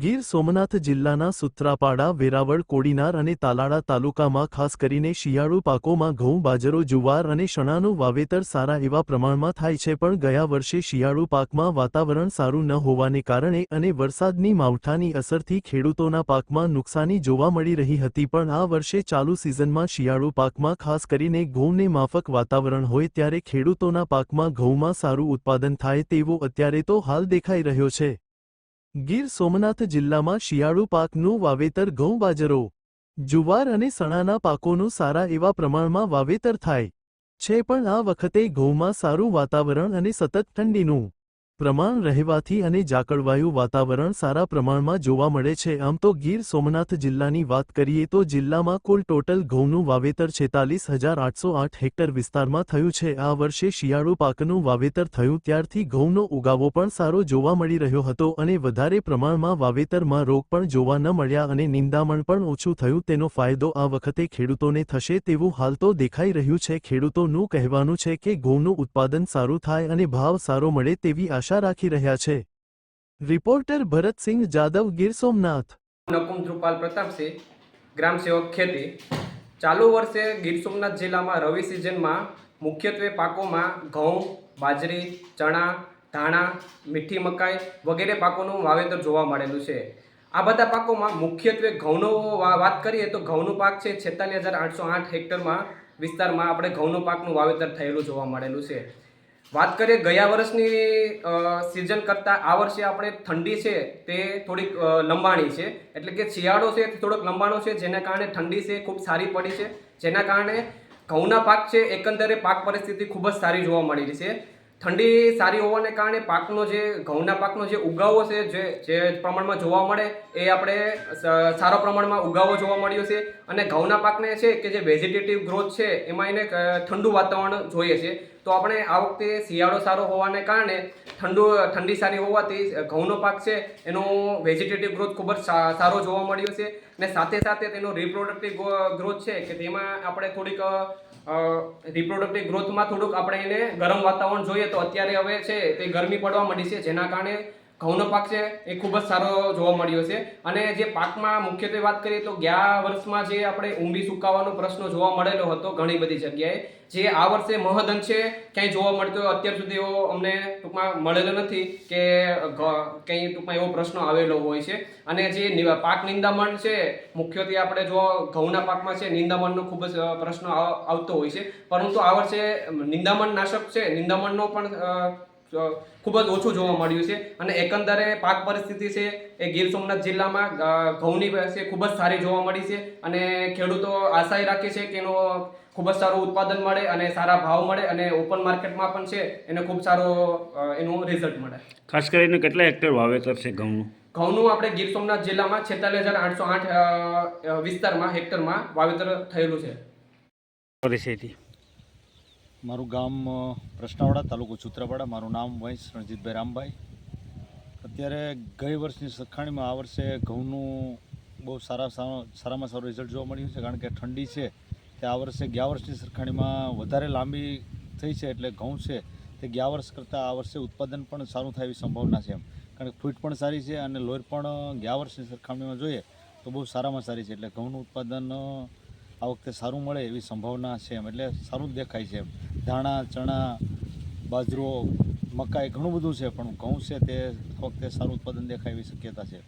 ગીર સોમનાથ જિલ્લાના સુત્રાપાડા, વેરાવળ, કોડીનાર અને તાલાળા તાલુકામાં ખાસ કરીને શિયાળુ પાકોમાં ઘઉં, બાજરો, જુવાર અને શણાનું વાવેતર સારા એવા પ્રમાણમાં થાય છે પણ ગયા વર્ષે શિયાળુ પાકમાં વાતાવરણ સારું ન હોવાને કારણે અને વરસાદની માવઠાની અસરથી ખેડૂતોના પાકમાં નુકસાની જોવા મળી રહી હતી પણ આ વર્ષે ચાલુ સિઝનમાં શિયાળુ પાકમાં ખાસ કરીને ઘઉંને માફક વાતાવરણ હોય ત્યારે ખેડૂતોના પાકમાં ઘઉંમાં સારું ઉત્પાદન થાય તેવું અત્યારે તો હાલ દેખાઈ રહ્યો છે. ગીર સોમનાથ જિલ્લામાં શિયાળુ પાકનું વાવેતર ઘઉં બાજરો, જુવાર અને સણાના પાકોનું સારા એવા પ્રમાણમાં વાવેતર થાય. છે પણ આ વખતે ઘઉંમાં સારું વાતાવરણ અને સતત ઠંડીનું પ્રમાણ રહેવાથી અને ઝાકળવાયું વાતાવરણ સારા પ્રમાણમાં જોવા મળે છે. આમ તો ગીર સોમનાથ જિલ્લાની વાત કરીએ તો જિલ્લામાં કુલ ટોટલ ઘઉંનું વાવેતર છેતાલીસ હજાર આઠસો આઠ હેક્ટર વિસ્તારમાં થયું છે. આ વર્ષે શિયાળુ પાકનું વાવેતર થયું ત્યારથી ઘઉંનો ઉગાવો પણ સારો જોવા મળી રહ્યો હતો અને વધારે પ્રમાણમાં વાવેતરમાં રોગ પણ જોવા ન મળ્યા અને નિંદામણ પણ ઓછું થયું. તેનો ફાયદો આ વખતે ખેડૂતોને થશે તેવું હાલ તો દેખાઈ રહ્યું છે. ખેડૂતોનું કહેવાનું છે કે ઘઉંનું ઉત્પાદન સારું થાય અને ભાવ સારો મળે તેવી આશા રાખી રહ્યા છે. રિપોર્ટર ભરતસિંહ જાદવ ગીર સોમનાથ. નકુમ ધ્રુપાલ પ્રતાપસિંહ ગ્રામ સેવક ખેતી. ચાલુ વર્ષે ગીર સોમનાથ જિલ્લામાં રવિ સિઝનમાં મુખ્યત્વે પાકોમાં ઘઉં, બાજરી, ચણા, ધાણા, મીઠી મકાઈ વગેરે પાકોનું વાવેતર જોવા મળેલું છે. આ બધા પાકોમાં મુખ્યત્વે ઘઉંનો વાત કરીએ તો ઘઉંનો પાક છે છેતાલીસ હજાર આઠસો આઠ હેક્ટરમાં વિસ્તારમાં આપણે ઘઉંનો પાકનું વાવેતર થયેલું જોવા મળેલું છે. વાત કરીએ ગયા વર્ષની સિઝન કરતાં, આ વર્ષે આપણે ઠંડી છે તે થોડીક લંબાણી છે. એટલે કે શિયાળો છે તે થોડોક લંબાણો છે, જેના કારણે ઠંડી છે ખૂબ સારી પડી છે. જેના કારણે ઘઉંના પાક છે, એકંદરે પાક પરિસ્થિતિ ખૂબ જ સારી જોવા મળી છે. ઠંડી સારી હોવાને કારણે પાકનો જે, ઘઉંના પાકનો જે ઉગાવો છે, જે જે પ્રમાણમાં જોવા મળે, એ આપણે સારા પ્રમાણમાં ઉગાવો જોવા મળ્યો છે. અને ઘઉંના પાકને છે કે જે વેજીટેટિવ ગ્રોથ છે, એમાં એને ઠંડુ વાતાવરણ જોઈએ છે. તો આપણે આ વખતે શિયાળો સારો હોવાને કારણે ઠંડુ, ઠંડી સારી હોવાથી ઘઉંનો પાક છે, એનો વેજીટેટિવ ગ્રોથ ખૂબ જ સારો જોવા મળ્યો છે. અને સાથે સાથે તેનો રિપ્રોડક્ટિવ ગ્રોથ છે કે તેમાં આપણે થોડીક રિપ્રોડક્ટિવ ગ્રોથમાં થોડુંક આપણે એને ગરમ વાતાવરણ જોઈએ તો અત્યારે હવે છે તે ગરમી પડવા માંડી છે જેના કારણે ઘઉંનો પાક છે એ ખૂબ જ સારો જોવા મળ્યો છે. અને જે પાકમાં મુખ્યત્વે વાત કરીએ તો ગયા વર્ષમાં જે આપણે ઊંબી સુકાવાનો પ્રશ્ન જોવા મળેલો હતો ઘણી બધી જગ્યાએ, જે આ વર્ષે મહદઅંશે ક્યાંય જોવા મળતો અત્યાર સુધી એવો અમને ટૂંકમાં મળેલો નથી કે કંઈ ટૂંકમાં એવો પ્રશ્ન આવેલો હોય છે. અને જે પાક નિંદામણ છે, મુખ્યત્વે આપણે જો ઘઉંના પાકમાં છે, નિંદામણનો ખૂબ જ પ્રશ્ન આવ- આવતો હોય છે. પરંતુ આ વર્ષે નિંદામણ નાશક છે, નિંદામણનો પણ ખૂબ જ ઓછું જોવા મળ્યું છે. અને એકંદરે પાક પરિસ્થિતિ છે એ ગીર સોમનાથ જિલ્લામાં ઘઉંની છે ખૂબ જ સારી જોવા મળી છે. અને ખેડૂતો આશાએ રાખે છે કે એનો ખૂબ જ સારું ઉત્પાદન મળે અને સારા ભાવ મળે અને ઓપન માર્કેટમાં પણ છે એને ખૂબ સારો એનું રિઝલ્ટ મળે. ખાસ કરીને કેટલા હેક્ટર વાવેતર છે ઘઉંનું? ઘઉંનું આપણે ગીર સોમનાથ જિલ્લામાં છેતાલીસ હજાર આઠસો આઠ વિસ્તારમાં હેક્ટરમાં વાવેતર થયેલું છે. પરિસ્થિતિ. મારું ગામ પ્રશ્નાવાડા તાલુકો સૂત્રાપાડા મારું નામ વંશ રણજીતભાઈ રામભાઈ. અત્યારે ગઈ વર્ષની સરખામણીમાં આ વર્ષે ઘઉંનું બહુ સારા સારા- સારામાં સારું રિઝલ્ટ જોવા મળ્યું છે, કારણ કે ઠંડી છે. તે આ વર્ષે ગયા વર્ષની સરખામણીમાં વધારે લાંબી થઈ છે એટલે ઘઉં છે. તે ગયા વર્ષ કરતાં આ વર્ષે ઉત્પાદન પણ સારું થાય એવી સંભાવના છે એમ. કારણ કે ફૂટ પણ સારી છે અને લોર પણ ગયા વર્ષની સરખામણીમાં જોઈએ તો બહુ સારામાં સારી છે. એટલે ઘઉંનું ઉત્પાદન આ વખતે સારું મળે એવી સંભાવના છે એમ. એટલે સારું જ દેખાય છે એમ. ધાણા, ચણા, બાજરો, મકાઈ ઘણું બધું છે, પણ ઘઉં છે તે આ વખતે સારું ઉત્પાદન દેખાય એવી શક્યતા છે.